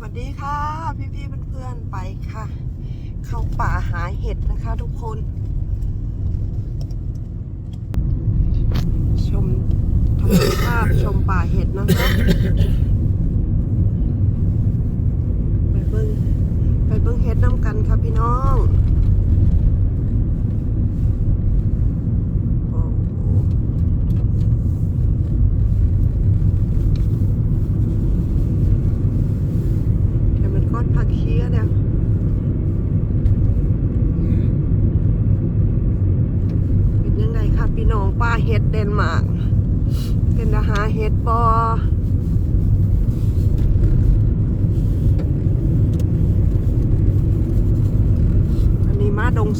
สวัสดีค่ะพี่พี่ๆเพื่อนๆไปค่ะ เข้าป่าหาเห็ดนะคะทุกคน ชมธรรมชาติชมป่าเห็ดนะคะไปเบิ้งไปเบิ้งเห็ดน้ำกันค่ะพี่น้อง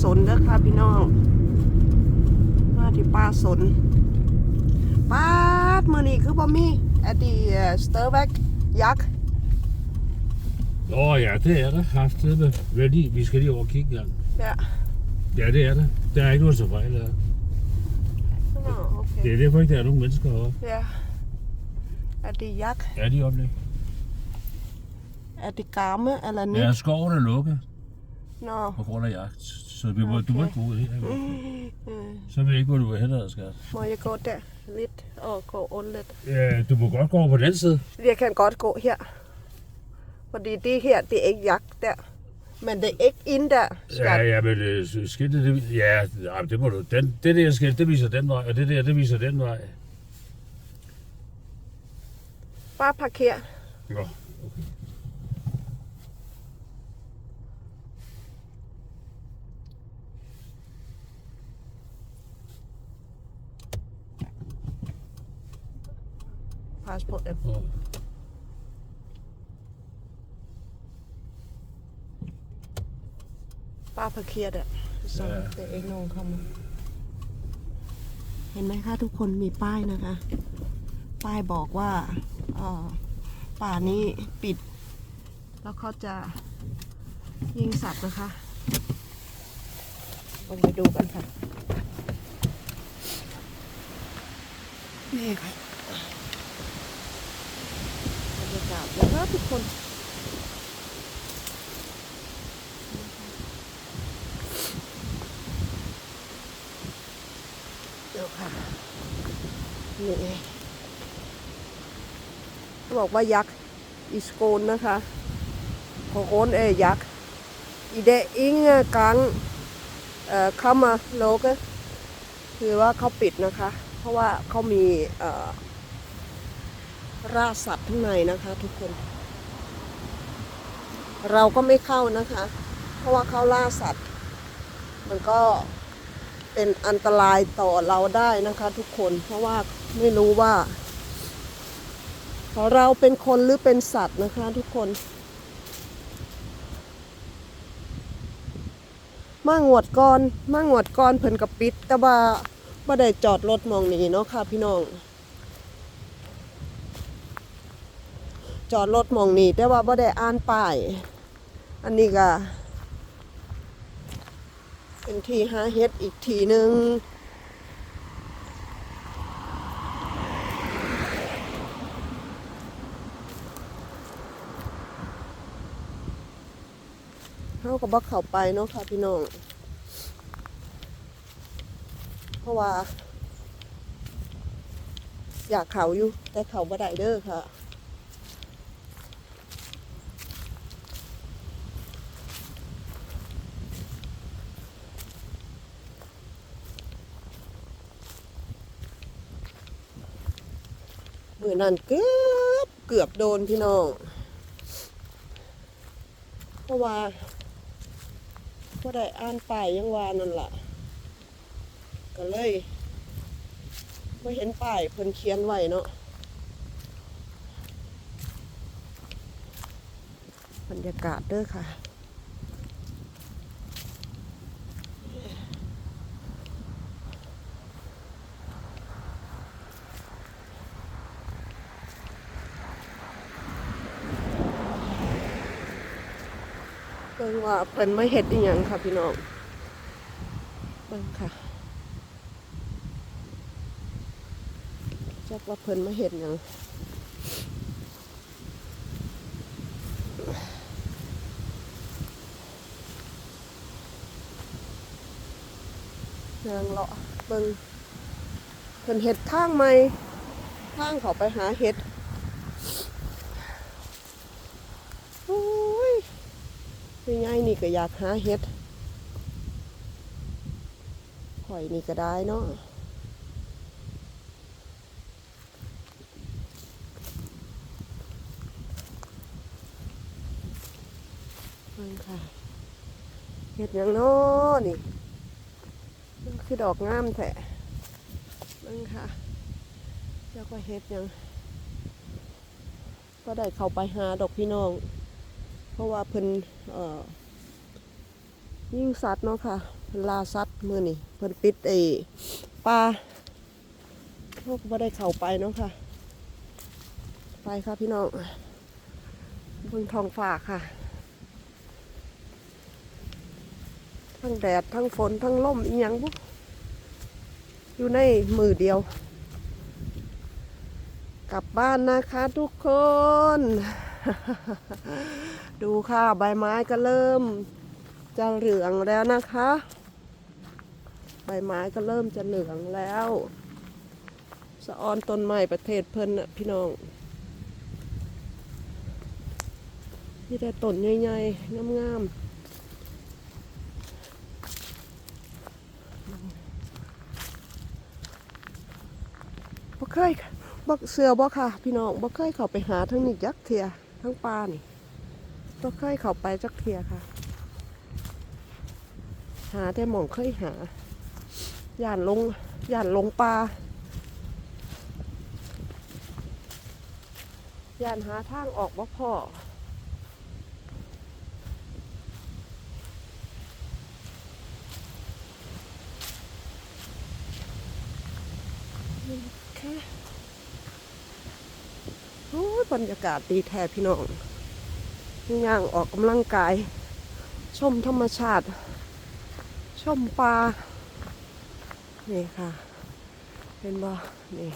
สนเด้อค่ะพี่น้อง มาที่ป้าสนป้าดมือนี้คือบ่มีแอดดี้สเตอร์แบ็กยักษ์ Åh oh, ja, det er der kraftedeme. Ready, vi skal lige over og kigge engang. Ja. Ja, det er der. Der er ikke noget så fejl her. Nå, okay. Det er derfor ikke, der er nogen mennesker heroppe. Ja. Er det jak? Er de oppe lidt? Er det gamme eller nyt? Ja, skoven er lukket Nå. på grund af jagt. Så vi må, du må Okay. ikke gå ud her. Mm. Så ved jeg ikke, hvor du er henne, skat. Må jeg gå der lidt og gå rundt lidt? Ja, du må godt gå over på den side. Jeg kan godt gå her. Fordi det her, det er ikke jagt der. Men det er ikke ind der, Ja, skat. ja, men øh, skiltet, det, ja, nej, det må du. Den, det der skilt, det viser den vej, og det der, det viser den vej. Bare parker. Nå, okay. Pas på dem. Nå. Bare parker der. Så Ja. det er ikke nogen kommer. เห็นไหมคะทุกคนมีป้ายนะคะ ป้ายบอกว่าเอ่อป่านี้ปิด แล้วเขาจะยิงสัตว์นะคะลองไปดูกันค่ะนี่ค่ะ บรากาศแล้วทุกคนเดี๋ยวค่ะนี่เขาบอกว่ายักษ์อิสโกนนะคะโคโอนเอยักษ์อีเดอิงกังเอ่อเข้ามาโลกะคือว่าเขาปิดนะคะ เพราะว่าเขามีเอ่อ ราสัตว์ข้างในนะคะ ทุกคน เราก็ไม่เข้านะคะ เพราะว่าเขาล่าสัตว์ มันก็เป็นอันตรายต่อเราได้นะคะ ทุกคนเพราะว่าไม่รู้ว่าเราเป็นคนหรือเป็นสัตว์นะคะ ทุกคนมางวดก่อนมางวดก่อนเพิ่นกับปิด แต่ว่าบ่ได้จอดรถมองนี้เนาะค่ะพี่น้อง จอดรถมองนี้แต่ว่าบ่ได้อ่านป้าย อันนี้ก็เป็นที่หาเฮ็ดอีกทีหนึ่งเขาก็บอกเข้าไปเนาะค่ะพี่น้อง เพราะว่า อยากเขาอยู่ แต่เขาบ่ได้เด้อค่ะ มือนั่นเกือบเกือบโดนพี่น้อง เพราะว่าก็ได้อ่านป้ายยังว่านั่นล่ะ ก็เลยไม่เห็นป้ายเพิ่นเขียนไว้เนาะบรรยากาศเด้อค่ะิ่งว่าเพิ่นม่เห็ดอีหยังค่ะพี่น้องเบิ่งค่ะจักว่าเพิ่นไม่เห็ดหยังนางเลาะเบิ่งเพิ่นเห็ดข้างไหมข้างเขาไปหาเห็ด ยังไงนี่ก็อยากหาเห็ดข่อยนี่ก็ได้เนาะเบิ่งค่ะเห็ดหยังนาะนี่มันคือดอกงามแท้นั่นค่ะเจ้าก็เห็ดยัง ก็ได้เข้าไปหาดอกพี่น้อง ราะว่าเพิ่นเอ่อยิ่งสัตว์เนาะค่ะเพิ่นลาสัตว์มือนี่เพิ่นปิดไอ้ปลาพวกก็ได้เข้าไปเนาะค่ะ ไปค่ะพี่น้องเบิ่งทองฝากค่ะ ทั้งแดด ทั้งฝน ทั้งลมอีหยังบุอยู่ในมือเดียว กลับบ้านนะคะทุกคน ดูค่ะใบไม้ก็เริ่มจะเหลืองแล้วนะคะ ใบไม้ก็เริ่มจะเหลืองแล้วสะออนต้นไม้ประเทศเพิ่นน่ะพี่น้องนี่แต่ต้นใหญ่ๆงามๆบ่เคยบ่เสือบ่ค่ะ พี่น้องบ่เคยเข้าไปหาทั้งนี้จักเทียทั้งปลานี่ บ่เคยเข้าไปจักเทียค่ะ หาแต่หมองเคยหา ย่านลง ย่านลงปลา ย่านหาทางออกบ่พอค่ะโอ้ยบรรยากาศดีแท้พี่น้อง ย่างออกกำลังกาย ชมธรรมชาติ ชมปลานี่ค่ะเป็นบ่นี่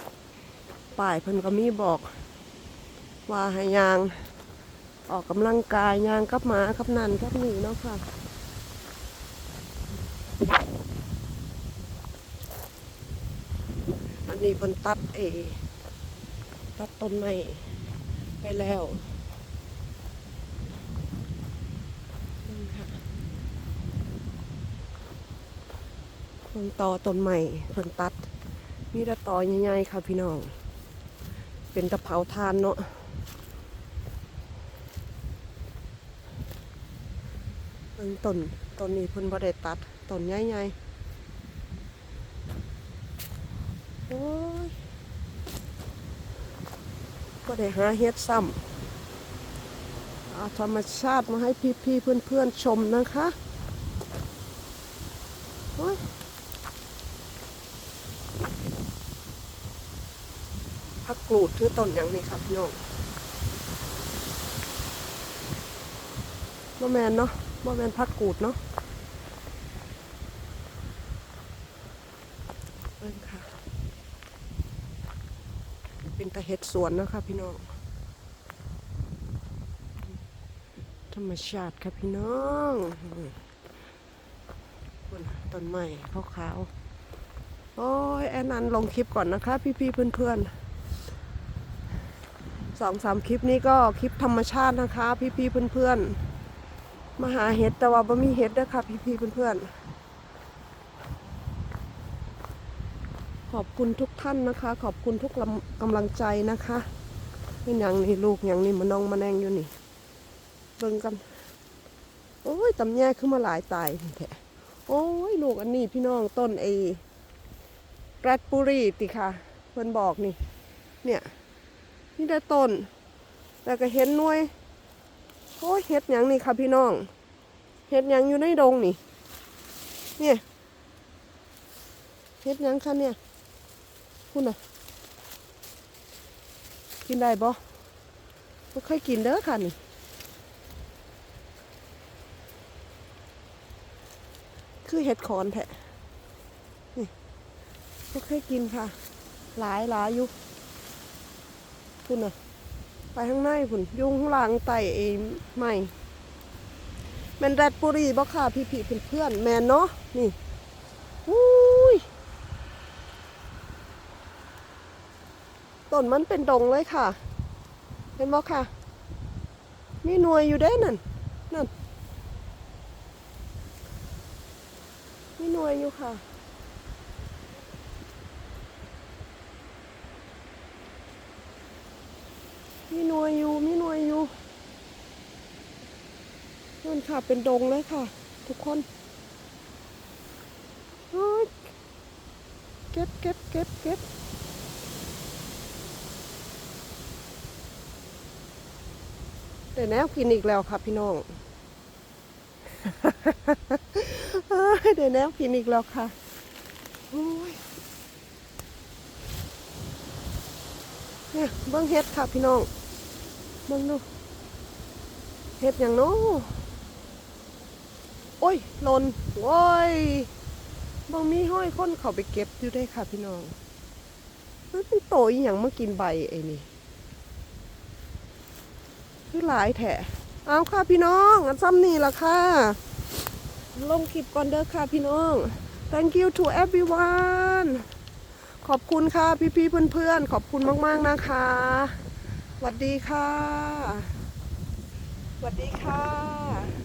ป้ายเพิ่นก็มีบอก ว่าให้ยาง ออกกำลังกายยางกับหมากับนันกับนี่เนาะค่ะอันนี้เพิ่นตัดเอตัดต้นไม้ไปแล้วนั่นค่ะเพิ่ นตอต้นไม้เพิ่นตัด มีแต่ตอใหญ่ๆค่ะพี่น้อง เป็นตะเผาทานเนาะเพิ่นต้นต้นนี้เพิ่นบ่ได้ตัดต้นใหญ่ๆโอ้ยก็ได้หาเฮ็ดซ้ำเอาธรรมชาติมาให้พี่ๆเพื่อนๆชมนะคะโอ้ยผักกรูดคือต้นอย่างนี้ครับพี่น้องบ่แมนเนาะบ่แมนผักกูดเนาะเบิ่งค่ะ เป็นตะเห็ดสวนนะคะพี่น้อง ธรรมชาติค่ะพี่น้องต้นไม้ขาวๆ โอ้ยแอนนันลงคลิปก่อนนะคะ พี่ๆเพื่อนๆสองสามคลิปนี้ก็คลิปธรรมชาตินะคะ พี่ๆเพื่อนๆมาหาเห็ดแต่ว่าบ่มีเห็ดด้วยค่ะพี่ๆเพื่อนๆขอบคุณทุกท่านนะคะ ขอบคุณทุกกำกำลังใจนะคะเป็นอย่างนี้ลูกอย่างนี้มันนองมาแนงอยู่นี่ เบิ่งกัน โอ้ยตำแย่ขึ้นมาหลายตายแท้โอ้ยลูกอันนี้พี่น้องต้นไอ้แรดปุรีติค่ะเพิ่อนบอกนี่ เนี่ยนี่ได้ต้น แล้วก็เห็นหน่วยโอ้เห็ดยังนี่ค่ะพี่น้องเห็ดยังอยู่ในดงนี่ เนี่ยเห็ดยังคะเนี่ยคุณน่ะ กินได้บ่บ่เคยกินเด้อค่ะนี่คือเห็ดขอนแทะ ก็เคยกินค่ะ หลายหลายอยู่พุ่นอะ ไปข้างในคุณยุงข้างหลังไตเอใหม่แมนแรดปุรีบ่ค่ะพี่พี่เพื่อนแมนเนาะนี่อุ้ยต้นมันเป็นดงเลยค่ะ เห็นบ่ค่ะ มีหน่วยอยู่ได้นั่นนั่นมีหน่วยอยู่ค่ะ วยอยู่มีหน่วยอยู่นั่นค่ะเป็นดงเลยค่ะ ทุกคนเก็บเก็บเก็บเก็บแต่แนวกินอีกแล้วค่ะพี่น้องเดี๋ยวแนวกินอีกแล้วค่ะเนี่ยเบิ้องเฮ็ดค่ะพี่น้อง เบิ้งดูเฮ็ดอย่างโน้โอ้ยหล่นโอ้ยบางมีห้อยคนเขาไปเก็บอยู่ได้ค่ะพี่น้องมันเป็นโตอีหยังมากินใบไอ้นี่คือหลายแถะเอาค่ะพี่น้องอันซ้ำนี่ละค่ะ ลงคลิปก่อนเด้อค่ะพี่น้อง thank you to everyone ขอบคุณค่ะพี่ๆเพื่อนๆ ขอบคุณมากๆนะคะ วัสดีค่ะ สวัสดีค่ะ